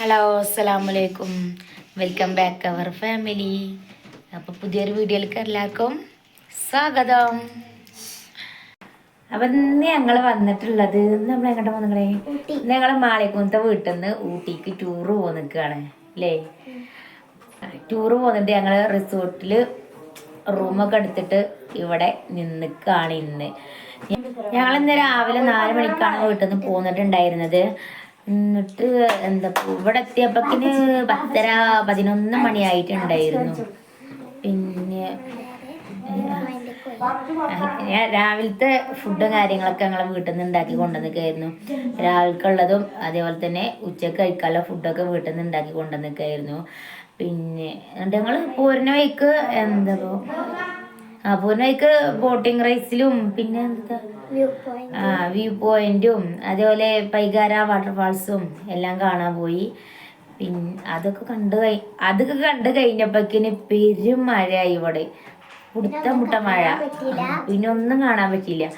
Hello അസ്സലാമലൈക്കും welcome back അവർ family അപ്പോൾ പുതിയൊരു വീഡിയോയിലേക്ക് എല്ലാവർക്കും സ്വാഗതം. അപ്പം ഇന്ന് ഞങ്ങൾ വന്നിട്ടുള്ളത് നമ്മൾ എങ്ങോട്ട് പോകുന്നേ ഞങ്ങൾ മാളിക്കുന്നത്തെ വീട്ടിൽ നിന്ന് ഊട്ടിക്ക് ടൂറ് പോയി നിൽക്കുകയാണ് അല്ലേ? ടൂറ് പോകുന്നുണ്ട് ഞങ്ങൾ റിസോർട്ടിൽ റൂമൊക്കെ എടുത്തിട്ട് ഇവിടെ നിന്നിക്കാണ് ഇന്ന്. ഞങ്ങൾ ഇന്ന് രാവിലെ നാല് മണിക്കാണ് വീട്ടിൽ നിന്ന് പോന്നിട്ടുണ്ടായിരുന്നത്. എന്നിട്ട് എന്താ ഇവിടെ എത്തിയപ്പോക്കിന് പത്തര പതിനൊന്ന് മണിയായിട്ടുണ്ടായിരുന്നു. പിന്നെ ഞാൻ രാവിലത്തെ ഫുഡും കാര്യങ്ങളൊക്കെ ഞങ്ങളെ വീട്ടിൽ നിന്ന് ഉണ്ടാക്കി കൊണ്ടുവന്നിക്കായിരുന്നു. രാവിലേക്കുള്ളതും അതേപോലെ തന്നെ ഉച്ചയ്ക്ക് കഴിക്കാനുള്ള ഫുഡൊക്കെ വീട്ടിൽ നിന്ന് ഉണ്ടാക്കി കൊണ്ടുവന്നിക്കായിരുന്നു. പിന്നെ എന്നിട്ട് ഞങ്ങൾ പോരുന്ന വഴിക്ക് എന്താ വഴിക്ക് ബോട്ടിംഗ് റൈസിലും പിന്നെ എന്താ? ആ വ്യൂ പോയിന്റും അതേപോലെ പൈകാര വാട്ടർഫാൾസും എല്ലാം കാണാൻ പോയി. പിന്നെ അതൊക്കെ കണ്ടു കഴി അതൊക്കെ കണ്ടു കഴിഞ്ഞപ്പോഴേക്കിന് പെരും മഴയായി ഇവിടെ. മുട്ട മുട്ട മഴ. പിന്നെ ഒന്നും കാണാൻ പറ്റിയില്ല.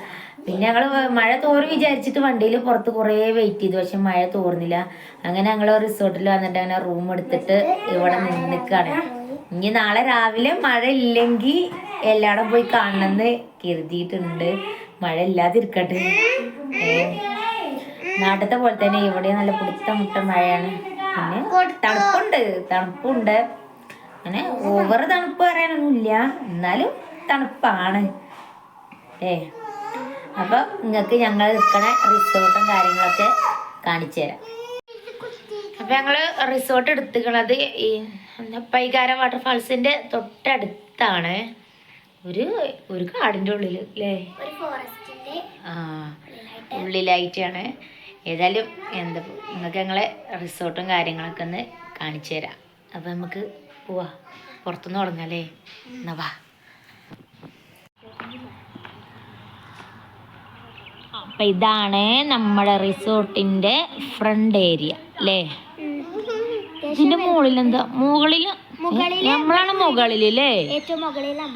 പിന്നെ ഞങ്ങൾ മഴ തോറി വിചാരിച്ചിട്ട് വണ്ടിയിൽ പുറത്ത് കുറേ വെയിറ്റ് ചെയ്തു. പക്ഷെ മഴ തോർന്നില്ല. അങ്ങനെ ഞങ്ങൾ റിസോർട്ടിൽ വന്നിട്ട് അങ്ങനെ റൂം എടുത്തിട്ട് ഇവിടെ നിൽക്കുകയാണ് ഇനി നാളെ രാവിലെ മഴ ഇല്ലെങ്കിൽ എല്ലായിടും പോയി കാണണമെന്ന് കരുതിയിട്ടുണ്ട്. മഴ ഇല്ലാതിരിക്കട്ടെ ഏ, നാട്ടിലത്തെ പോലെ തന്നെ ഇവിടെ നല്ല പുടുത്ത മുട്ട മഴയാണ്. പിന്നെ തണുപ്പുണ്ട് തണുപ്പുണ്ട്. അങ്ങനെ ഓവർ തണുപ്പ് പറയാനൊന്നുമില്ല. എന്നാലും തണുപ്പാണ്. ഏ അപ്പൊ നിങ്ങൾക്ക് ഞങ്ങൾ നിൽക്കണ റിസോർട്ടും കാര്യങ്ങളൊക്കെ കാണിച്ചു തരാം. അപ്പൊ ഞങ്ങൾ റിസോർട്ട് എടുത്തുക്കണത് ഈ പൈകാര വാട്ടർഫാൾസിന്റെ തൊട്ടടുത്താണ്. ഒരു ഒരു കാടിന്റെ ഉള്ളിൽ അല്ലേ ആ ഉള്ളിലായിട്ടാണ്. ഏതായാലും എന്താ നിങ്ങൾക്ക് ഞങ്ങളെ റിസോർട്ടും കാര്യങ്ങളൊക്കെ ഒന്ന് കാണിച്ചു തരാം. അപ്പം നമുക്ക് പോവാ. പുറത്തുനിന്ന് തുടങ്ങാല്ലേ എന്നാ വാ. അപ്പം ഇതാണ് നമ്മുടെ റിസോർട്ടിന്റെ ഫ്രണ്ട് ഏരിയ അല്ലേ ഇതിന്റെ മുകളിൽ എന്താ മുകളിൽ നമ്മളാണ് മുകളിൽ അല്ലേ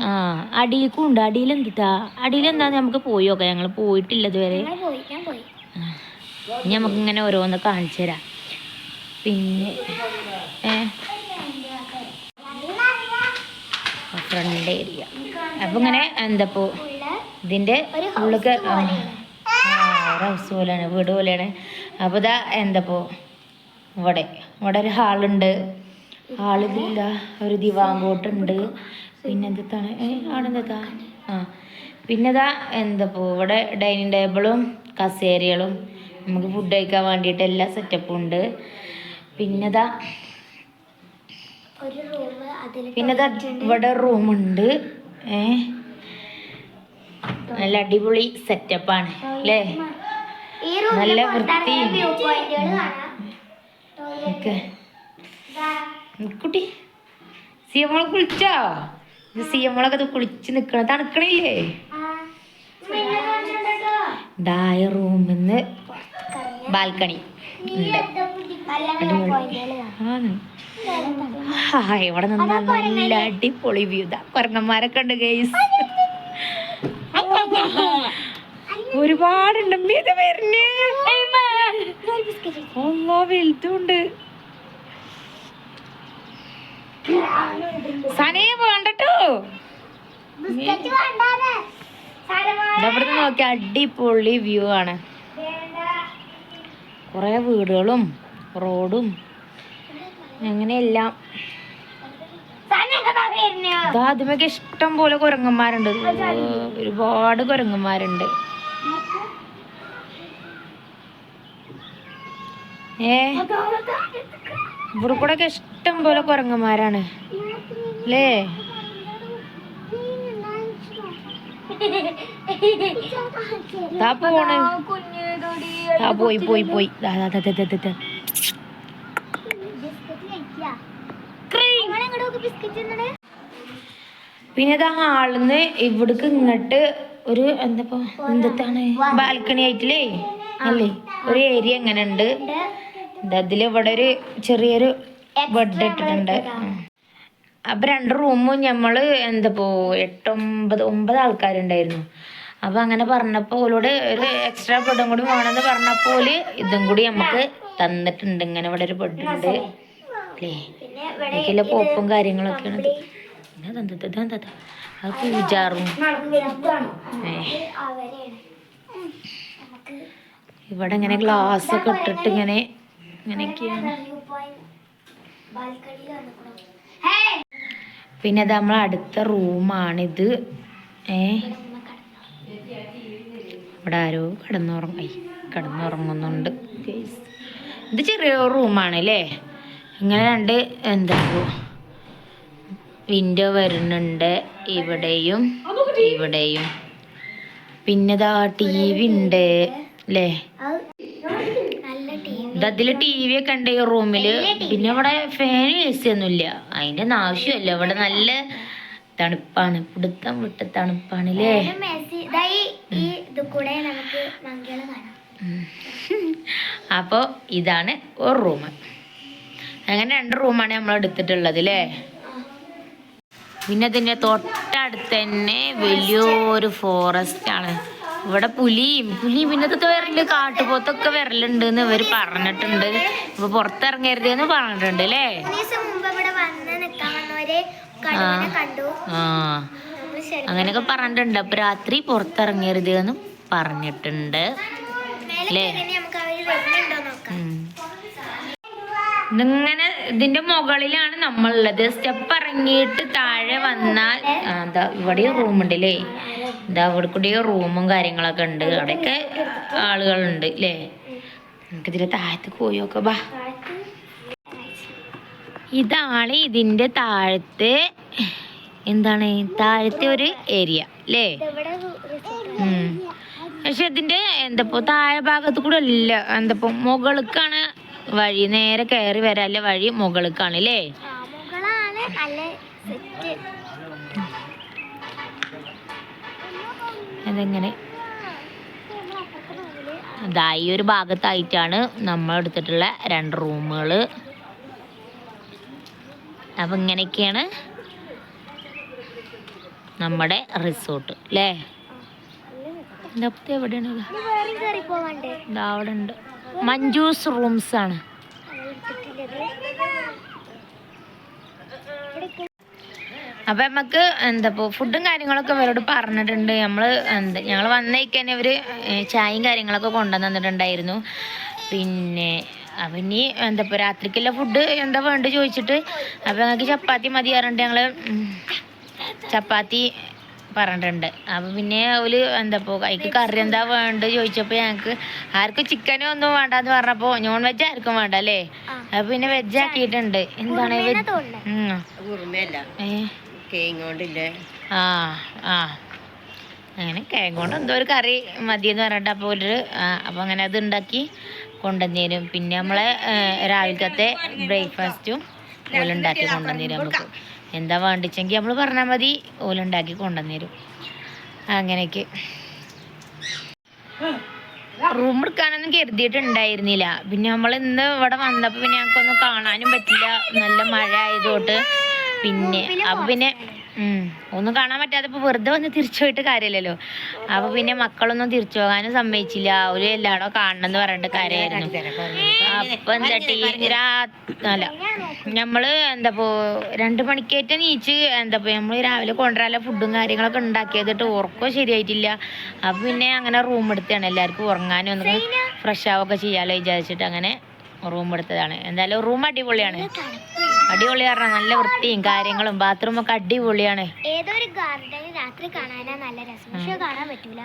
ആ അടിയിൽക്കും ഉണ്ട് അടിയിൽ എന്താ അടിയിൽ എന്താ നമുക്ക് പോയി നോക്കാം ഞങ്ങൾ പോയിട്ടില്ല ഇതുവരെ. നമുക്ക് ഇങ്ങനെ ഓരോന്ന് കാണിച്ചു തരാം. പിന്നെ ഫ്രണ്ട് ഏരിയ അപ്പൊ ഇങ്ങനെ എന്തപ്പോ ഇതിന്റെ ഉള്ളിക്ക് ഹൗസ് പോലെയാണ്. വീട് പോലെയാണ്. അപ്പൊ ഇതാ എന്താ പോ ഇവിടെ. ഇവിടെ ഒരു ഹാളുണ്ട് ഹാളിലില്ല ഒരു ദിവാങ്കോട്ടുണ്ട് പിന്നെ എന്താണ് ആടെന്താ ആണെന്താ ആ പിന്നെ ഇതാ എന്താ ഇവിടെ ഡൈനിങ് ടേബിളും കസേരകളും നമുക്ക് ഫുഡ് കഴിക്കാൻ വേണ്ടിയിട്ട് എല്ലാ സെറ്റപ്പും ഉണ്ട്. പിന്നെ ഇതാ ഒരു റൂം അതിൽ പിന്നെ ഇതാ ഇവിടെ റൂമുണ്ട്. ഏ നല്ല അടിപൊളി സെറ്റപ്പാണ് അല്ലേ? നല്ല പോയിന്റുകൾ ഓക്കെ കുട്ടി സി എമ്മളെ കുളിച്ചോ സിയമ്മളൊക്കെ ഇത് കുളിച്ച് നിക്കണ തണുക്കണില്ലേ? ഡായ ബാൽക്കണി. പോയിന്റുകൾ ആണ്. ആ ഇവിടെ നിന്നാ നല്ല അടിപൊളി വ്യൂ ഇതാ. കുരങ്ങന്മാരൊക്കെ ഉണ്ട് ഗൈസ് ഒരുപാടുണ്ട്. വലുതുണ്ട് സനയെ വേണ്ടട്ടോ? ബിസ്ക്കറ്റ് വേണ്ടാതെ ഇവിടെ നോക്കി അടിപൊളി വ്യൂ ആണ്. കുറെ വീടുകളും റോഡും അങ്ങനെയെല്ലാം. ആദ്യമൊക്കെ ഇഷ്ടം പോലെ കുരങ്ങന്മാരുണ്ട്. ഒരുപാട് കുരങ്ങന്മാരുണ്ട്. ഏ? ഇവിടെ കൂടെ ഒക്കെ ഇഷ്ടം പോലെ കുരങ്ങന്മാരാണ്. അല്ലേ? ദാ പോണ്. താ പോയി പോയി പോയി. പിന്നെ ഇതാ ആളിന്ന് ഇവിടക്ക് ഇങ്ങോട്ട് ഒരു എന്താ എന്താണ് ബാൽക്കണി ആയിട്ടില്ലേ അല്ലേ? ഒരു ഏരിയ എങ്ങനെ ഉണ്ട് അതിൽ ഇവിടെ ഒരു ചെറിയൊരു ബെഡ് ഇട്ടിട്ടുണ്ട്. അപ്പൊ രണ്ട് റൂമും ഞമ്മൾ എന്തപ്പോ എട്ടൊമ്പത് ഒമ്പത് ആൾക്കാരുണ്ടായിരുന്നു. അപ്പൊ അങ്ങനെ പറഞ്ഞപ്പോ ഓലോട് ഒരു എക്സ്ട്രാ ബെഡും കൂടി വേണമെന്ന് പറഞ്ഞപ്പോൾ ഇതും കൂടി നമുക്ക് തന്നിട്ടുണ്ട്. ഇങ്ങനെ ഇവിടെ ഒരു ബെഡ് ഉണ്ട്. അല്ലേ? ഇതിലെ പോപ്പും കാര്യങ്ങളൊക്കെയാണ് ഇത്? അത് പൂജാറും ഇവിടെ ഇങ്ങനെ ഗ്ലാസ് ഒക്കെ ഇട്ടിട്ട് ഇങ്ങനെ പിന്നെ അത് നമ്മളെ അടുത്ത റൂമാണിത്. ഏ? ഇവിടെ ആരോ കിടന്നുറങ്ങി കിടന്നുറങ്ങുന്നുണ്ട്. ഇത് ചെറിയ റൂമാണ് അല്ലേ? ഇങ്ങനെ രണ്ട് എന്താ വിൻഡോ വരുന്നുണ്ട്. ഇവിടെയും ഇവിടെയും. പിന്നെ ഇതാ ടി വി ഉണ്ട്. അല്ലേ ഇതിൽ ടി വി ഒക്കെ ഉണ്ട് ഈ റൂമിൽ. പിന്നെ ഇവിടെ ഫാൻ എ സി ഒന്നുമില്ല. അതിന്റെ ഒന്നും ആവശ്യമില്ല. ഇവിടെ നല്ല തണുപ്പാണ്. പിടുത്തം വിട്ട തണുപ്പാണ് അല്ലേ മെസ്സി ഈ ഇത് നമുക്ക് മംഗള കാണാം. അപ്പോൾ ഇതാണ് ഒരു റൂം അങ്ങനെ രണ്ട് റൂമാണ് നമ്മൾ എടുത്തിട്ടുള്ളത് അല്ലേ പിന്നെ ഇതിന്റെ തൊട്ടടുത്ത് തന്നെ വലിയൊരു ഫോറസ്റ്റ് ആണ്. ഇവിടെ പുലിയും. പുലിയും പിന്നെ ഇത് വരൽ കാട്ടുപോത്തൊക്കെ വരലുണ്ട് എന്ന് ഇവർ പറഞ്ഞിട്ടുണ്ട്. ഇപ്പൊ പുറത്തിറങ്ങരുത് എന്ന് പറഞ്ഞിട്ടുണ്ട് അല്ലേ? അങ്ങനെയൊക്കെ പറഞ്ഞിട്ടുണ്ട്. അപ്പൊ രാത്രി പുറത്തിറങ്ങരുത് എന്ന് പറഞ്ഞിട്ടുണ്ട്. മേലെ ല്ലേ? കയറി നമുക്ക് അവർ വരുന്നുണ്ടോ നോക്കാം ഉം. ഇതിങ്ങനെ ഇതിന്റെ മുകളിലാണ് നമ്മളുള്ളത്. സ്റ്റെപ്പ് ഇറങ്ങിയിട്ട് താഴെ വന്നാൽ എന്താ ഇവിടെ റൂം ഉണ്ട് അല്ലേ എന്താ ഇവിടെ കൂടി റൂമും കാര്യങ്ങളൊക്കെ ഉണ്ട്. അവിടെയൊക്കെ ആളുകളുണ്ട് അല്ലേ നമുക്ക് ഇതിന്റെ താഴത്ത് പോയൊക്കെ ബാ താഴത്ത് ഇതാണ് ഇതിന്റെ താഴത്തെ എന്താണ്? താഴത്തെ ഒരു ഏരിയ അല്ലേ. പക്ഷെ ഇതിന്റെ എന്തപ്പോ താഴെ ഭാഗത്ത് കൂടെ അല്ല എന്തപ്പോ മുകൾക്കാണ് വഴി നേരെ കയറി വരാല്ലേ വഴി മുകൾക്കാണ് അല്ലേ അതെങ്ങനെ? അതാ ഈ ഒരു ഭാഗത്തായിട്ടാണ് നമ്മൾ എടുത്തിട്ടുള്ള രണ്ട് റൂമുകൾ. അപ്പം ഇങ്ങനെയൊക്കെയാണ് നമ്മുടെ റിസോർട്ട് അല്ലേ? എവിടെയാണ് അവിടെ ഉണ്ട് മഞ്ജൂസ് റൂംസ് ആണ്. അപ്പൊ നമുക്ക് എന്താ ഫുഡും കാര്യങ്ങളൊക്കെ ഇവരോട് പറഞ്ഞിട്ടുണ്ട്. നമ്മൾ എന്താ ഞങ്ങൾ വന്നേക്കന്നെ അവർ ചായയും കാര്യങ്ങളൊക്കെ കൊണ്ടുവന്ന് തന്നിട്ടുണ്ടായിരുന്നു പിന്നെ അപ്പൊ ഇനി എന്താ ഇപ്പൊ രാത്രിക്കുള്ള ഫുഡ് എന്താ വേണ്ട ചോദിച്ചിട്ട് അപ്പൊ ഞങ്ങൾക്ക് ചപ്പാത്തി മതി പറഞ്ഞിട്ട് ഞങ്ങൾ ചപ്പാത്തി പറഞ്ഞിട്ടുണ്ട്. അപ്പൊ പിന്നെ അവർ എന്താ ഇപ്പൊ അതിക്ക് കറി എന്താ വേണ്ടത് ചോദിച്ചപ്പോ ഞങ്ങക്ക് ആർക്കും ചിക്കനും ഒന്നും വേണ്ടെന്ന് പറഞ്ഞപ്പോ നോൺ വെജ് ആർക്കും വേണ്ട അല്ലേ? അപ്പൊ പിന്നെ വെജ് ആക്കിയിട്ടുണ്ട്. എന്താണ് ആ ആ. അങ്ങനെ കേങ്ങോണ്ട് എന്തോ ഒരു കറി മതി എന്ന് പറഞ്ഞിട്ട് അപ്പോൾ ഒരു അപ്പോൾ അങ്ങനെ അത് ഉണ്ടാക്കി കൊണ്ടുവന്നേരും. പിന്നെ നമ്മളെ രാവിലത്തെ ബ്രേക്ക്ഫാസ്റ്റും ഓലുണ്ടാക്കി കൊണ്ടുവന്നേരും നമുക്ക്. എന്താ വേണ്ടിച്ചെങ്കിൽ നമ്മൾ പറഞ്ഞാൽ മതി. ഓലുണ്ടാക്കി കൊണ്ടുവന്നേരും. അങ്ങനെയൊക്കെ. റൂം എടുക്കാനൊന്നും കരുതിയിട്ടുണ്ടായിരുന്നില്ല. പിന്നെ നമ്മൾ ഇന്ന് ഇവിടെ വന്നപ്പോൾ പിന്നെ ഞങ്ങൾക്കൊന്നും കാണാനും പറ്റില്ല. നല്ല മഴ ആയതുകൊണ്ട്. പിന്നെ അപ്പൊ പിന്നെ ഒന്നും കാണാൻ പറ്റാതെ ഇപ്പൊ വെറുതെ വന്ന് തിരിച്ചു പോയിട്ട് കാര്യമില്ലല്ലോ. അപ്പൊ പിന്നെ മക്കളൊന്നും തിരിച്ചു പോകാനും സമ്മതിച്ചില്ല. ഒരു എല്ലാടോ കാണണം എന്ന് പറഞ്ഞിട്ട് കാര്യമായിരുന്നു. അപ്പൊ എന്താ രാ അല്ല നമ്മൾ എന്താ ഇപ്പോ രണ്ട് മണിക്കേറ്റ നീച്ച് എന്താ ഇപ്പൊ നമ്മൾ രാവിലെ കൊണ്ടുവരാനുള്ള ഫുഡും കാര്യങ്ങളൊക്കെ ഉണ്ടാക്കിയതിട്ട് ഉറക്കോ ശരിയായിട്ടില്ല. അപ്പൊ പിന്നെ അങ്ങനെ റൂം എടുത്താണ് എല്ലാവർക്കും ഉറങ്ങാനും ഒന്ന് ഫ്രഷ് ആവുകയൊക്കെ ചെയ്യാലോ വിചാരിച്ചിട്ട് അങ്ങനെ റൂം എടുത്തതാണ്. എന്തായാലും റൂം അടിപൊളിയാണ്. അടിപൊളി പറഞ്ഞാൽ നല്ല വൃത്തിയും കാര്യങ്ങളും ബാത്റൂം ഒക്കെ അടിപൊളിയാണ്. ഏതൊരു ഗാർഡനിൽ രാത്രി കാണാനാ നല്ല രസം. പക്ഷെ കാണാൻ പറ്റൂല.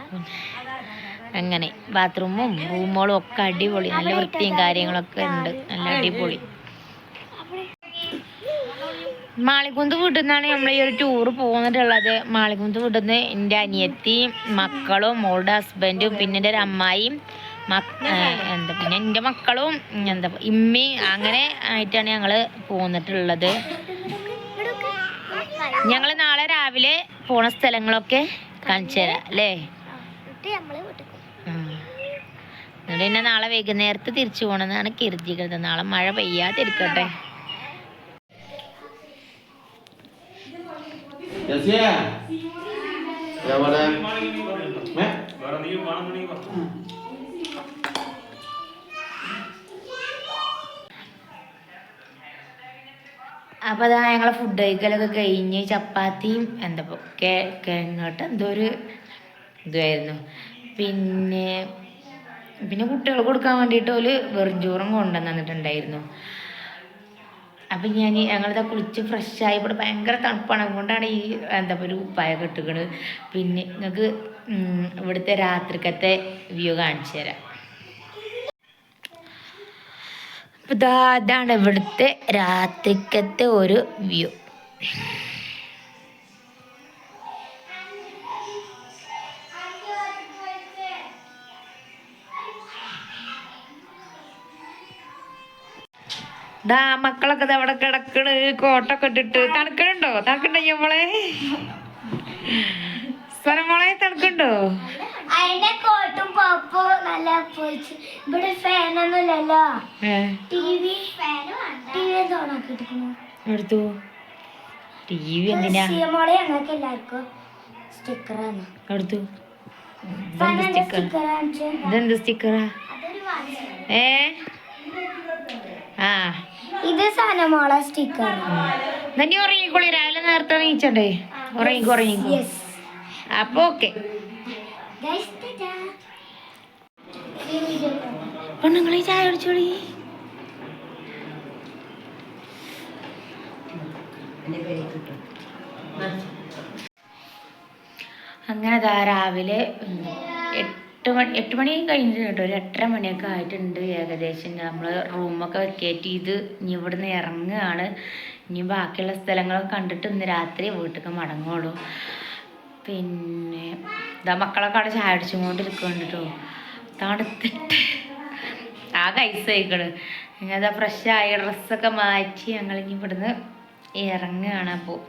അങ്ങനെ ബാത്റൂമും റൂമുകളും ഒക്കെ അടിപൊളി. നല്ല വൃത്തിയും കാര്യങ്ങളൊക്കെ ഉണ്ട്. നല്ല അടിപൊളി. മാളികുന്ത് വീട്ടിൽ നിന്നാണ് നമ്മൾ ഈ ഒരു ടൂർ പോകുന്നിട്ടുള്ളത് മാളികുന്ത് വീട്ടിൽ നിന്ന് എന്റെ അനിയത്തിയും മക്കളും മോളുടെ ഹസ്ബൻഡും പിന്നെ എന്റെ ഒരു അമ്മായിയും എന്താ പിന്നെ എന്റെ മക്കളും എന്താ ഇമ്മി അങ്ങനെ ആയിട്ടാണ് ഞങ്ങൾ പോന്നിട്ടുള്ളത്. ഞങ്ങൾ നാളെ രാവിലെ പോണ സ്ഥലങ്ങളൊക്കെ കാണിച്ചു തരാം അല്ലേ? എന്നിട്ട് പിന്നെ നാളെ വൈകുന്നേരത്ത് തിരിച്ചു പോകണമെന്നാണ് കരുതിക്കുന്നത് നാളെ മഴ പെയ്യാതിരിക്കട്ടെ. എവിടെ? അപ്പോൾ അതാ ഞങ്ങളെ ഫുഡ് കഴിക്കലൊക്കെ കഴിഞ്ഞ് ചപ്പാത്തിയും എന്താ കിഴങ്ങോട്ട് എന്തോ ഒരു ഇതായിരുന്നു പിന്നെ പിന്നെ കുട്ടികൾ കൊടുക്കാൻ വേണ്ടിയിട്ട് ഒരു വെറുംചോറും കൊണ്ടുവന്നിട്ടുണ്ടായിരുന്നു അപ്പം ഞാൻ ഞങ്ങളിതാ കുളിച്ച് ഫ്രഷ് ആയി ഇവിടെ ഭയങ്കര തണുപ്പാണ്. അതുകൊണ്ടാണ് ഈ എന്താ ഒരു ഉപ്പായ കെട്ടുകണ് പിന്നെ നിങ്ങൾക്ക് ഇവിടുത്തെ രാത്രിക്കത്തെ വ്യൂ കാണിച്ചു തരാം. ദാ ഇതാണ് ഇവിടുത്തെ രാത്രിക്കത്തെ ഒരു വ്യൂ. ദാ മക്കളൊക്കെ അവിടെ കിടക്കണ് കോട്ടൊക്കെ ഇട്ടിട്ട്. തണുക്കണുണ്ടോ? തണുക്കണ്ടോ നമ്മളെ സ്വരം മോളെ തണുക്കുണ്ടോ അതിന്റെ കോട്ടും പോപ്പും നല്ല പോയിച്ച് ഇവിടെ ഫാൻ ഇല്ലല്ലോ TV T V T V ഓണാക്കിട്ടിരിക്കുന്നു എടുത്തു? ടി വി എന്തിനാ? മോളെ ഞങ്ങൾക്ക് എല്ലാവർക്കും സ്റ്റിക്കറാണ് എടുത്തു? ഇതെന്ത് സ്റ്റിക്കറാ ഏ? ആ. ഇത് സ്റ്റിക്കർ ഉറങ്ങിക്കോളി? രാവിലെ നേരത്തെ നീച്ചണ്ടേ ഉറങ്ങിക്കോ ഉറങ്ങിക്കോ. അപ്പൊ ഓക്കെ ഗൈസ് ടാറ്റാ ഈ വീഡിയോ പെണ്ണുങ്ങളെ ചായ കുടിച്ചോളി. അങ്ങനെ ദാ രാവിലെ എട്ട് മണി എട്ട് മണി കഴിഞ്ഞിട്ട് കേട്ടോ. ഒരു എട്ടര മണിയൊക്കെ ആയിട്ടുണ്ട് ഏകദേശം. നമ്മൾ റൂമൊക്കെ വെക്കേറ്റ് ഇത് ഇനി ഇവിടുന്ന് ഇറങ്ങുകയാണ്. ഇനി ബാക്കിയുള്ള സ്ഥലങ്ങളൊക്കെ കണ്ടിട്ട് ഇന്ന് രാത്രി വീട്ടിലേക്ക് മടങ്ങുള്ളൂ. പിന്നെ ഇതാ മക്കളൊക്കെ അവിടെ ചായ അടിച്ചുകൊണ്ടിരിക്കുന്നുണ്ട് കേട്ടോ. തണുത്തിട്ട്. ആ കൈസ് കഴിക്കണ് ഞങ്ങൾ ഫ്രഷായ ഡ്രസ്സൊക്കെ മാറ്റി ഞങ്ങൾ ഇനി ഇവിടുന്ന് ഇറങ്ങുകയാണ് അപ്പോൾ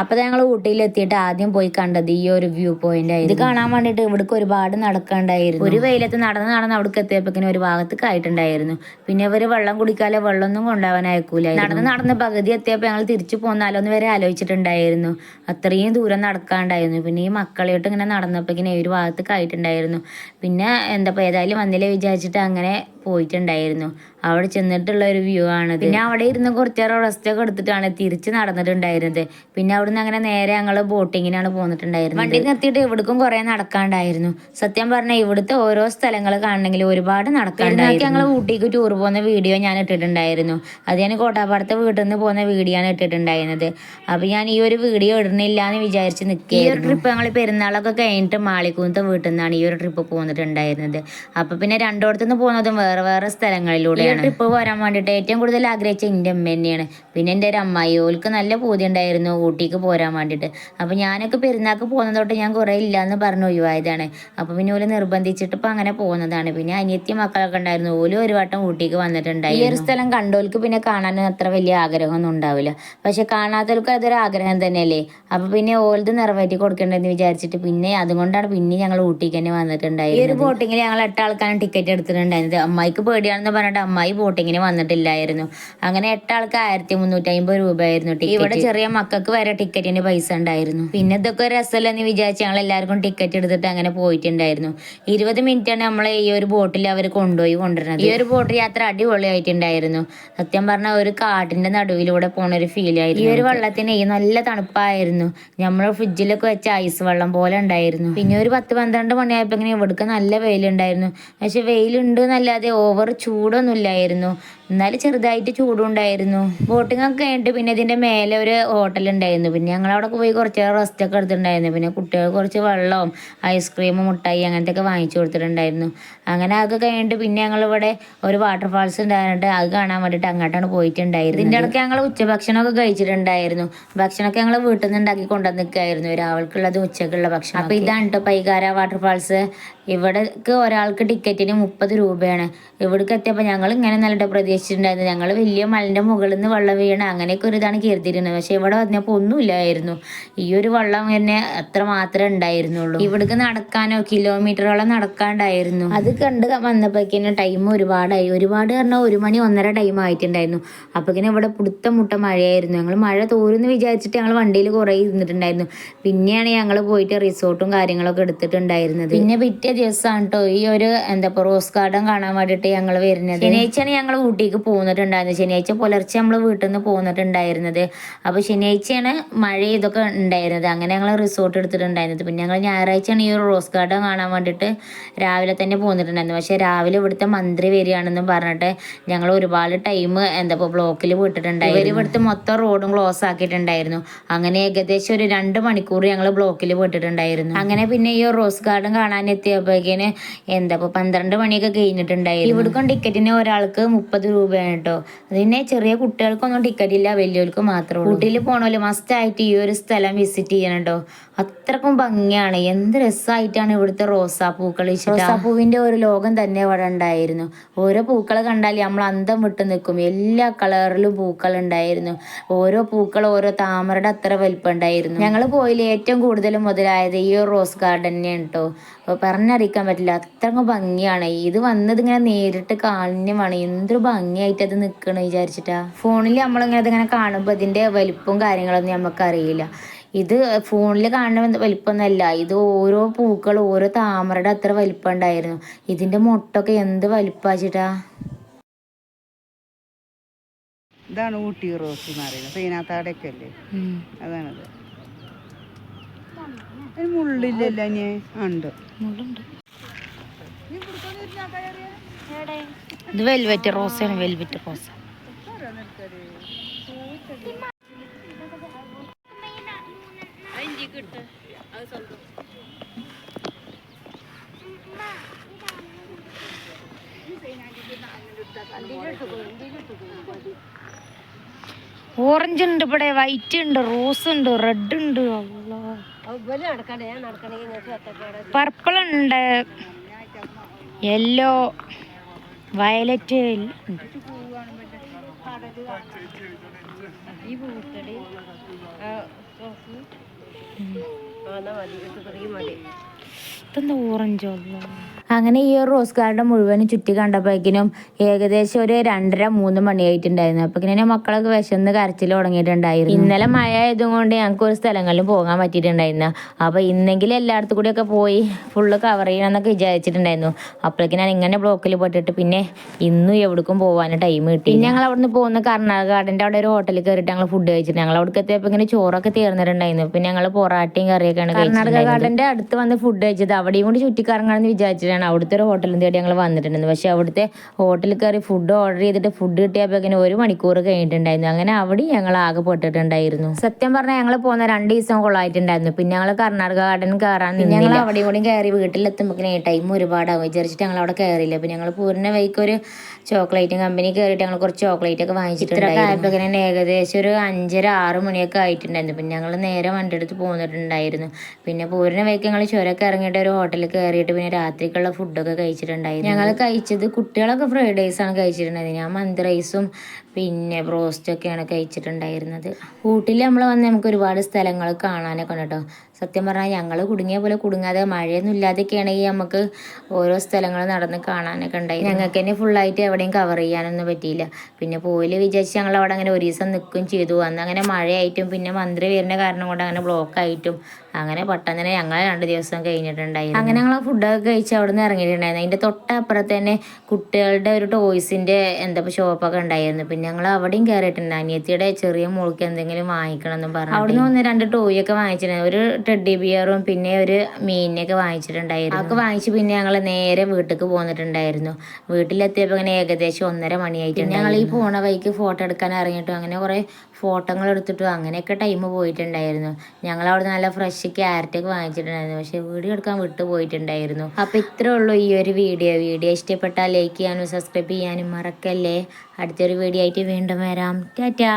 അപ്പോൾ ഞങ്ങൾ ഊട്ടിയിൽ എത്തിയിട്ട് ആദ്യം പോയി കണ്ടത് ഈ ഒരു വ്യൂ പോയിന്റ് ആയിരുന്നു. ഇത് കാണാൻ വേണ്ടിട്ട് ഇവിടേക്ക് ഒരുപാട് നടക്കണ്ടായിരുന്നു. ഒരു വെയിലത്ത് നടന്ന് നടന്ന് അവിടേക്ക് എത്തിയപ്പോഴേക്കും ഒരു ഭാഗത്ത് ആയിട്ടുണ്ടായിരുന്നു. പിന്നെ അവർ വെള്ളം കുടിക്കാതെ വെള്ളമൊന്നും കൊണ്ടുപോകാൻ അയക്കൂല നടന്ന് നടന്ന് പകുതി എത്തിയപ്പോൾ ഞങ്ങൾ തിരിച്ചു പോന്നാലോന്ന് വരെ ആലോചിച്ചിട്ടുണ്ടായിരുന്നു. അത്രയും ദൂരം നടക്കാണ്ടായിരുന്നു. പിന്നെ ഈ മക്കളെയോട്ട് ഇങ്ങനെ നടന്നപ്പോഴേക്കും ഒരു ഭാഗത്ത് ആയിട്ടുണ്ടായിരുന്നു. പിന്നെ എന്താ ഏതായാലും വന്നില്ലേ വിചാരിച്ചിട്ട് അങ്ങനെ പോയിട്ടുണ്ടായിരുന്നു. അവിടെ ചെന്നിട്ടുള്ള ഒരു വ്യൂ ആണ് പിന്നെ അവിടെ ഇരുന്ന് കുറച്ചേരം റെസ്റ്റ് ഒക്കെ എടുത്തിട്ടാണ് തിരിച്ച് നടന്നിട്ടുണ്ടായിരുന്നത്. പിന്നെ അവിടുന്ന് അങ്ങനെ നേരെ ഞങ്ങൾ ബോട്ടിങ്ങിനാണ് പോന്നിട്ടുണ്ടായിരുന്നത്. വണ്ടി നിർത്തിയിട്ട് ഇവിടേക്കും കുറെ നടക്കാണ്ടായിരുന്നു. സത്യം പറഞ്ഞാൽ ഇവിടുത്തെ ഓരോ സ്ഥലങ്ങൾ കാണണമെങ്കിൽ ഒരുപാട് നടക്കാണ്ടായിരുന്നു. ഞങ്ങൾ ഊട്ടിക്ക് ടൂർ പോകുന്ന വീഡിയോ ഞാൻ ഇട്ടിട്ടുണ്ടായിരുന്നു. അത് ഞാൻ കോട്ടാപ്പാടത്തെ വീട്ടിൽ നിന്ന് പോകുന്ന വീഡിയോ ആണ് ഇട്ടിട്ടുണ്ടായിരുന്നത്. അപ്പൊ ഞാൻ ഈ ഒരു വീഡിയോ ഇടുന്നില്ല എന്ന് വിചാരിച്ച് നിൽക്കുക ഈ ഒരു ട്രിപ്പ് ഞങ്ങൾ പെരുന്നാളൊക്കെ കഴിഞ്ഞിട്ട് മാളിക്കൂന്നത്തെ വീട്ടിൽ നിന്നാണ് ഈ ഒരു ട്രിപ്പ് പോന്നിട്ടുണ്ടായിരുന്നത്. അപ്പൊ പിന്നെ രണ്ടോടത്തുനിന്ന് പോകുന്നതും വേറെ വേറെ സ്ഥലങ്ങളിലൂടെയാണ്. ട്രിപ്പ് പോരാൻ വേണ്ടിയിട്ട് ഏറ്റവും കൂടുതൽ ആഗ്രഹിച്ച എന്റെ അമ്മ തന്നെയാണ്. പിന്നെ എന്റെ ഒരു അമ്മായി ഓൾക്ക് നല്ല പൂതി ഉണ്ടായിരുന്നു ഊട്ടിക്ക് പോരാൻ വേണ്ടിയിട്ട് അപ്പൊ ഞാനൊക്കെ പെരുന്നാൾക്ക് പോകുന്നത് തൊട്ട് ഞാൻ കുറേ ഇല്ലയെന്ന് പറഞ്ഞു ഒഴിവായതാണ്. അപ്പൊ പിന്നെ ഓൽ നിർബന്ധിച്ചിട്ട് ഇപ്പൊ അങ്ങനെ പോകുന്നതാണ്. പിന്നെ അനിയത്തി മക്കളൊക്കെ ഉണ്ടായിരുന്നു. ഓലും ഒരു വട്ടം ഊട്ടിക്ക് വന്നിട്ടുണ്ടായി ഈ ഒരു സ്ഥലം കണ്ടോൽക്ക് പിന്നെ കാണാൻ അത്ര വലിയ ആഗ്രഹമൊന്നും ഉണ്ടാവില്ല. പക്ഷെ കാണാത്തവർക്ക് അതൊരു ആഗ്രഹം തന്നെയല്ലേ? അപ്പൊ പിന്നെ ഓലത് നിറവേറ്റി കൊടുക്കണ്ടെന്ന് വിചാരിച്ചിട്ട് പിന്നെ അതുകൊണ്ടാണ് പിന്നെ ഞങ്ങൾ ഊട്ടിക്ക് തന്നെ വന്നിട്ടുണ്ടായി ഈ ഒരു ബോട്ടിങ്ങിൽ ഞങ്ങൾ എട്ട് ആൾക്കാരും ടിക്കറ്റ് എടുത്തിട്ടുണ്ടായിരുന്നത് അമ്മായിക്ക് പേടിയാണെന്ന് പറഞ്ഞിട്ട് അമ്മായി ബോട്ടിങ്ങിന് വന്നിട്ടില്ലായിരുന്നു. അങ്ങനെ എട്ടാൾക്ക് ആയിരത്തി മുന്നൂറ്റി അമ്പത് രൂപയായിരുന്നു ടിക്കറ്റ്. ഇവിടെ ചെറിയ മക്കൾക്ക് വരെ ടിക്കറ്റിന് പൈസ ഉണ്ടായിരുന്നു. പിന്നെ ഇതൊക്കെ രസമല്ലെന്ന് വിചാരിച്ച് ഞങ്ങൾ എല്ലാവർക്കും ടിക്കറ്റ് എടുത്തിട്ട് അങ്ങനെ പോയിട്ടുണ്ടായിരുന്നു. ഇരുപത് മിനിറ്റാണ് നമ്മൾ ഈ ഒരു ബോട്ടിൽ അവർ കൊണ്ടുപോയി കൊണ്ടുവരുന്നത്. ഈ ഒരു ബോട്ട് യാത്ര അടിപൊളിയായിട്ടുണ്ടായിരുന്നു. സത്യം പറഞ്ഞാൽ ഒരു കാട്ടിന്റെ നടുവിലൂടെ പോണ ഒരു ഫീൽ ആയിരുന്നു ഈ ഒരു വെള്ളത്തിന് ഈ നല്ല തണുപ്പായിരുന്നു. നമ്മൾ ഫ്രിഡ്ജിലൊക്കെ വെച്ച ഐസ് വെള്ളം പോലെ ഉണ്ടായിരുന്നു. പിന്നെ ഒരു പത്ത് പന്ത്രണ്ട് മണിയായപ്പോ ഇങ്ങനെ ഇവിടുക്ക് നല്ല വെയിലുണ്ടായിരുന്നു. പക്ഷെ വെയിലുണ്ട് എന്നല്ലാതെ ഓവർ ചൂടൊന്നും ഇല്ലായിരുന്നു എന്നാലും ചെറുതായിട്ട് ചൂടുണ്ടായിരുന്നു. ബോട്ടിംഗ് ഒക്കെ കഴിഞ്ഞിട്ട് പിന്നെ ഇതിന്റെ മേലെ ഒരു ഹോട്ടൽ ഉണ്ടായിരുന്നു. പിന്നെ ഞങ്ങൾ അവിടെ പോയി കുറച്ച് റെസ്റ്റ് ഒക്കെ എടുത്തിട്ടുണ്ടായിരുന്നു. പിന്നെ കുട്ടികൾ കുറച്ച് വെള്ളവും ഐസ്ക്രീമും മുട്ടായി അങ്ങനത്തെ ഒക്കെ വാങ്ങിച്ചു കൊടുത്തിട്ടുണ്ടായിരുന്നു. അങ്ങനെ അതൊക്കെ കഴിഞ്ഞിട്ട് പിന്നെ ഞങ്ങൾ ഇവിടെ ഒരു വാട്ടർഫാൾസ് ഉണ്ടായിരുന്നിട്ട് അത് കാണാൻ വേണ്ടിയിട്ട് അങ്ങോട്ടാണ് പോയിട്ടുണ്ടായിരുന്നത്. ഇതിന്റെ ഇടയ്ക്ക് ഞങ്ങൾ ഉച്ചഭക്ഷണമൊക്കെ കഴിച്ചിട്ടുണ്ടായിരുന്നു. ഭക്ഷണമൊക്കെ ഞങ്ങൾ വീട്ടിൽ നിന്ന് ഉണ്ടാക്കി കൊണ്ടുവന്നിരിക്കുകയായിരുന്നു രാവിലേക്കുള്ളത് ഉച്ചക്കുള്ള ഭക്ഷണം അപ്പൊ ഇതാണ് കേട്ടോ പൈകാര വാട്ടർഫാൾസ് ഇവിടേക്ക് ഒരാൾക്ക് ടിക്കറ്റിന് മുപ്പത് രൂപയാണ്. ഇവിടേക്ക് എത്തിയപ്പോൾ ഞങ്ങൾ ഇങ്ങനെ നല്ല പ്രതീക്ഷിച്ചിട്ടുണ്ടായിരുന്നു ഞങ്ങൾ വലിയ മലന്റെ മുകളിൽ നിന്ന് വെള്ളം വീണ അങ്ങനെയൊക്കെ ഒരു ഇതാണ് കരുതിയിരുന്നത്. പക്ഷേ ഇവിടെ വന്നപ്പോൾ ഒന്നുമില്ലായിരുന്നു ഈ ഒരു വെള്ളം തന്നെ അത്ര മാത്രമേ ഉണ്ടായിരുന്നുള്ളൂ. ഇവിടേക്ക് നടക്കാനോ കിലോമീറ്ററോളം നടക്കാണ്ടായിരുന്നു. അത് കണ്ട് വന്നപ്പോഴേക്കിന് ടൈം ഒരുപാടായി. ഒരുപാട് പറഞ്ഞാൽ ഒരു മണി ഒന്നര ടൈം ആയിട്ടുണ്ടായിരുന്നു. അപ്പോഴേക്കിനും ഇവിടെ പുടുത്ത മുട്ട മഴയായിരുന്നു. ഞങ്ങൾ മഴ തോരുന്ന് വിചാരിച്ചിട്ട് ഞങ്ങൾ വണ്ടിയിൽ കുറേ ഇരുന്നിട്ടുണ്ടായിരുന്നു. പിന്നെയാണ് ഞങ്ങൾ പോയിട്ട് റിസോർട്ടും കാര്യങ്ങളൊക്കെ എടുത്തിട്ടുണ്ടായിരുന്നത്. പിന്നെ പിറ്റേ ദിവസമാണ് കേട്ടോ ഈ ഒരു എന്താ ഇപ്പോൾ റോസ് ഗാർഡൻ കാണാൻ വേണ്ടിയിട്ട് ഞങ്ങൾ വരുന്നത്. ശനിയാഴ്ചയാണ് ഞങ്ങൾ ഊട്ടിക്ക് വീട്ടിലേക്ക് പോന്നിട്ടുണ്ടായിരുന്നു ശനിയാഴ്ച പുലർച്ചെ നമ്മൾ വീട്ടിൽ നിന്ന് പോന്നിട്ടുണ്ടായിരുന്നത് അപ്പോൾ ശനിയാഴ്ചയാണ് മഴ ഇതൊക്കെ ഉണ്ടായിരുന്നത്. അങ്ങനെ ഞങ്ങൾ റിസോർട്ട് എടുത്തിട്ടുണ്ടായിരുന്നത്. പിന്നെ ഞങ്ങൾ ഞായറാഴ്ചയാണ് ഈ ഒരു റോസ് ഗാർഡൻ കാണാൻ വേണ്ടിയിട്ട് രാവിലെ തന്നെ പോന്നിട്ടുണ്ടായിരുന്നു പക്ഷേ രാവിലെ ഇവിടുത്തെ മന്ത്രി വരികയാണെന്നും പറഞ്ഞിട്ട് ഞങ്ങൾ ഒരുപാട് ടൈം എന്താ ഇപ്പോൾ ബ്ലോക്കിൽ വിട്ടിട്ടുണ്ടായിരുന്നു. ഇവർ ഇവിടുത്തെ മൊത്തം റോഡും ക്ലോസ് ആക്കിയിട്ടുണ്ടായിരുന്നു. അങ്ങനെ ഏകദേശം ഒരു രണ്ട് മണിക്കൂർ ഞങ്ങൾ ബ്ലോക്കിൽ വിട്ടിട്ടുണ്ടായിരുന്നു. അങ്ങനെ പിന്നെ ഈ റോസ് ഗാർഡൻ കാണാൻ എത്തിയപ്പോഴേക്കിന് എന്താ ഇപ്പോൾ പന്ത്രണ്ട് മണിയൊക്കെ കഴിഞ്ഞിട്ടുണ്ടായിരുന്നു. ഇവിടേക്കും ടിക്കറ്റിന് ഒരാൾക്ക് മുപ്പത് രൂപയാണ് കേട്ടോ അതിനെ ചെറിയ കുട്ടികൾക്കൊന്നും ടിക്കറ്റ് ഇല്ല വലിയവർക്ക് മാത്രമേ ഊട്ടിയിൽ പോണല്ലോ മസ്റ്റ് ആയിട്ട് ഈ ഒരു സ്ഥലം വിസിറ്റ് ചെയ്യണം കേട്ടോ അത്രക്കും ഭംഗിയാണ്. എന്ത് രസമായിട്ടാണ് ഇവിടുത്തെ റോസാപ്പൂക്കൾ റോസാപ്പൂവിന്റെ ഒരു ലോകം തന്നെ ഇവിടെ ഉണ്ടായിരുന്നു. ഓരോ പൂക്കൾ കണ്ടാൽ നമ്മൾ അന്തം വിട്ട് നിൽക്കും എല്ലാ കളറിലും പൂക്കൾ ഉണ്ടായിരുന്നു. ഓരോ പൂക്കൾ ഓരോ താമരയുടെ അത്ര വലിപ്പം ഉണ്ടായിരുന്നു ഞങ്ങൾ പോയിൽ ഏറ്റവും കൂടുതൽ മുതലായത് ഈ റോസ് ഗാർഡൻ തന്നെയാണ് കേട്ടോ പറഞ്ഞറിയിക്കാൻ പറ്റില്ല. അത്രക്കും ഭംഗിയാണ്. ഇത് വന്നത് ഇങ്ങനെ നേരിട്ട് കാണിനുമാണ് എന്തൊരു ഭംഗിയായിട്ട് അത് നിൽക്കണ വിചാരിച്ചിട്ടാ. ഫോണിൽ നമ്മളിങ്ങനെ ഇതിങ്ങനെ കാണുമ്പോൾ ഇതിന്റെ വലിപ്പവും കാര്യങ്ങളൊന്നും നമുക്കറിയില്ല ഇത് ഫോണിൽ കാണുന്ന വലിപ്പമൊന്നുമല്ല. ഇത് ഓരോ പൂക്കൾ ഓരോ താമരയുടെ അത്ര വലിപ്പം ഉണ്ടായിരുന്നു ഇതിന്റെ മുട്ടൊക്കെ എന്ത് വലിപ്പാച്ചിട്ടാ ഇതാണ് ഊട്ടി റോസ് എന്ന് പറയുന്നത്. സീനാത്താടൊക്കെ അല്ലേ അതാണത്. മുള്ളില്ലല്ലോ ഉണ്ട്. ഇത് വെൽവെറ്റ് റോസാണ്. വെൽവെറ്റ് റോസ. ഓറഞ്ച് ഉണ്ട് ഇവിടെ വൈറ്റ് ഉണ്ട് റോസ് ഉണ്ട് റെഡ് ഉണ്ട്. പർപ്പിൾ ഉണ്ട്. യെല്ലോ വയലറ്റ് ഉണ്ട്. എന്നാ മതി ഇത് മതി. ഇതെന്താ ഓറഞ്ചോ അങ്ങനെ ഈ ഒരു റോസ് ഗാർഡൻ മുഴുവനും ചുറ്റി കണ്ടപ്പോഴേക്കിനും ഏകദേശം ഒരു രണ്ടര മൂന്ന് മണിയായിട്ടുണ്ടായിരുന്നു. അപ്പൊ ഇങ്ങനെ മക്കളൊക്കെ വിശന്ന് കരച്ചിൽ തുടങ്ങിയിട്ടുണ്ടായിരുന്നു. ഇന്നലെ മഴ ആയതും കൊണ്ട് ഞങ്ങൾക്ക് ഒരു സ്ഥലങ്ങളിലും പോകാൻ പറ്റിയിട്ടുണ്ടായിരുന്നു. അപ്പൊ ഇന്നെങ്കിലും എല്ലായിടത്തും കൂടി ഒക്കെ പോയി ഫുള്ള് കവർ ചെയ്യണമെന്നൊക്കെ വിചാരിച്ചിട്ടുണ്ടായിരുന്നു. അപ്പോഴേക്കും ഞാൻ ഇങ്ങനെ ബ്ലോക്കിൽ പെട്ടിട്ട് പിന്നെ ഇന്നും എവിടേക്കും പോകാൻ ടൈം കിട്ടി പിന്നെ ഞങ്ങൾ അവിടുന്ന് പോകുന്ന കർണാടക ഗാർഡന്റെ അവിടെ ഒരു ഹോട്ടലിൽ കയറിയിട്ട് ഞങ്ങൾ ഫുഡ് കഴിച്ചിട്ട് ഞങ്ങൾ അവിടെ എത്തിയപ്പോൾ ഇങ്ങനെ ചോറൊക്കെ തീർന്നിട്ടുണ്ടായിരുന്നു. പിന്നെ ഞങ്ങൾ പൊറാട്ടയും കറിയൊക്കെയാണ് കർണാടക ഗാർഡന്റെ അടുത്ത് വന്ന് ഫുഡ് കഴിച്ചത്. അവിടെയും കൂടി ചുറ്റിക്കറങ്ങാണെന്ന് വിചാരിച്ചിട്ടാണ് അവിടുത്തെ ഒരു ഹോട്ടലിൽ തേടി ഞങ്ങൾ വന്നിട്ടുണ്ടെന്ന് പക്ഷെ അവിടുത്തെ ഹോട്ടലിൽ കയറി ഫുഡ് ഓർഡർ ചെയ്തിട്ട് ഫുഡ് കിട്ടിയപ്പോൾ ഇങ്ങനെ ഒരു മണിക്കൂർ കഴിഞ്ഞിട്ടുണ്ടായിരുന്നു. അങ്ങനെ അവിടെ ഞങ്ങൾ ആകെ പെട്ടിട്ടുണ്ടായിരുന്നു. സത്യം പറഞ്ഞാൽ ഞങ്ങൾ പോകുന്ന രണ്ട് ദിവസം കൊള്ളായിട്ടുണ്ടായിരുന്നു. പിന്നെ ഞങ്ങൾ കർണാടക ഗാർഡൻ കയറാൻ ഞങ്ങൾ അവിടെയും കൂടി കയറി വീട്ടിലെത്തുമ്പോൾ ടൈം ഒരുപാടാവും. വിചാരിച്ചിട്ട് ഞങ്ങൾ അവിടെ കയറിയില്ല പിന്നെ ഞങ്ങൾ പൂർണ വൈക്ക് ഒരു ചോക്ലേറ്റും കമ്പനി കയറിയിട്ട് ഞങ്ങൾ കുറച്ച് ചോക്ലേറ്റ് ഒക്കെ വാങ്ങിച്ചിട്ടുണ്ടായിരുന്നു. ഇങ്ങനെ ഏകദേശം ഒരു അഞ്ചര ആറ് മണിയൊക്കെ ആയിട്ടുണ്ടായിരുന്നു. പിന്നെ ഞങ്ങൾ നേരെ വണ്ടി എടുത്ത് പോന്നിട്ടുണ്ടായിരുന്നു. പിന്നെ പൂരിന വൈക്ക് ഞങ്ങൾ ചുരമൊക്കെ ഇറങ്ങിയിട്ട് ഒരു ഹോട്ടലിൽ കയറിയിട്ട് പിന്നെ രാത്രിക്കുള്ള ഫുഡൊക്കെ കഴിച്ചിട്ടുണ്ടായിരുന്നു. ഞങ്ങൾ കഴിച്ചത് കുട്ടികളൊക്കെ ഫ്രൈഡ് റൈസാണ് ആണ് കഴിച്ചിട്ടുണ്ടായിരുന്നത്. ഞാൻ മന്തി റൈസും പിന്നെ ബ്രോസ്റ്റൊക്കെയാണ് കഴിച്ചിട്ടുണ്ടായിരുന്നത്. ഊട്ടിൽ നമ്മൾ വന്ന് നമുക്ക് ഒരുപാട് സ്ഥലങ്ങൾ കാണാനൊക്കെ ഉണ്ട് കേട്ടോ സത്യം പറഞ്ഞാൽ ഞങ്ങൾ കുടുങ്ങിയ പോലെ കുടുങ്ങാതെ മഴയൊന്നും ഇല്ലാതെയൊക്കെയാണെങ്കിൽ നമുക്ക് ഓരോ സ്ഥലങ്ങൾ നടന്ന് കാണാനൊക്കെ ഉണ്ടായി ഞങ്ങൾക്ക് തന്നെ ഫുള്ളായിട്ട് എവിടെയും കവർ ചെയ്യാനൊന്നും പറ്റിയില്ല. പിന്നെ പോയിൽ വിചാരിച്ച് ഞങ്ങൾ അവിടെ അങ്ങനെ ഒരു ദിവസം നിൽക്കുകയും ചെയ്തു. അന്ന് അങ്ങനെ മഴയായിട്ടും പിന്നെ മന്ത്രി വരുന്ന കാരണം കൊണ്ട് അങ്ങനെ ബ്ലോക്ക് ആയിട്ടും അങ്ങനെ പെട്ടെന്ന് തന്നെ ഞങ്ങൾ രണ്ട് ദിവസം കഴിഞ്ഞിട്ടുണ്ടായിരുന്നു. അങ്ങനെ ഞങ്ങൾ ഫുഡൊക്കെ കഴിച്ച് അവിടെ നിന്ന് ഇറങ്ങിയിട്ടുണ്ടായിരുന്നു. അതിന്റെ തൊട്ടപ്പുറത്ത് തന്നെ കുട്ടികളുടെ ഒരു ടോയ്സിന്റെ എന്താ ഷോപ്പൊക്കെ ഉണ്ടായിരുന്നു. പിന്നെ ഞങ്ങൾ അവിടെയും കയറിയിട്ടുണ്ട് അനിയത്തിയുടെ ചെറിയ മോൾക്ക് എന്തെങ്കിലും വാങ്ങിക്കണം എന്നും പറഞ്ഞു അവിടെ നിന്ന് ഒന്ന് രണ്ട് ടോയ് ഒക്കെ വാങ്ങിച്ചിട്ടുണ്ട്. ഒരു ടെഡി ബിയറും പിന്നെ ഒരു മീനിനെയൊക്കെ വാങ്ങിച്ചിട്ടുണ്ടായിരുന്നു. അതൊക്കെ വാങ്ങിച്ച് പിന്നെ ഞങ്ങൾ നേരെ വീട്ടിലേക്ക് പോന്നിട്ടുണ്ടായിരുന്നു. വീട്ടിലെത്തിയപ്പോൾ ഇങ്ങനെ ഏകദേശം ഒന്നര മണിയായിട്ടുണ്ട് ഞങ്ങൾ ഈ പോണ വഴിക്ക് ഫോട്ടോ എടുക്കാൻ ഇറങ്ങിയിട്ടും അങ്ങനെ കുറേ ഫോട്ടോകൾ എടുത്തിട്ടും. അങ്ങനെയൊക്കെ ടൈം പോയിട്ടുണ്ടായിരുന്നു. ഞങ്ങൾ അവിടെ നല്ല ഫ്രഷ് ക്യാരറ്റ് ഒക്കെ വാങ്ങിച്ചിട്ടുണ്ടായിരുന്നു. പക്ഷെ വീഡിയോ എടുക്കാൻ വിട്ടു പോയിട്ടുണ്ടായിരുന്നു. അപ്പൊ ഇത്രേ ഉള്ളൂ ഈ ഒരു വീഡിയോ വീഡിയോ ഇഷ്ടപ്പെട്ടാൽ ലൈക്ക് ചെയ്യാനും സബ്സ്ക്രൈബ് ചെയ്യാനും മറക്കല്ലേ. അടുത്തൊരു വീഡിയോ ആയിട്ട് വീണ്ടും വരാം. ടാറ്റാ.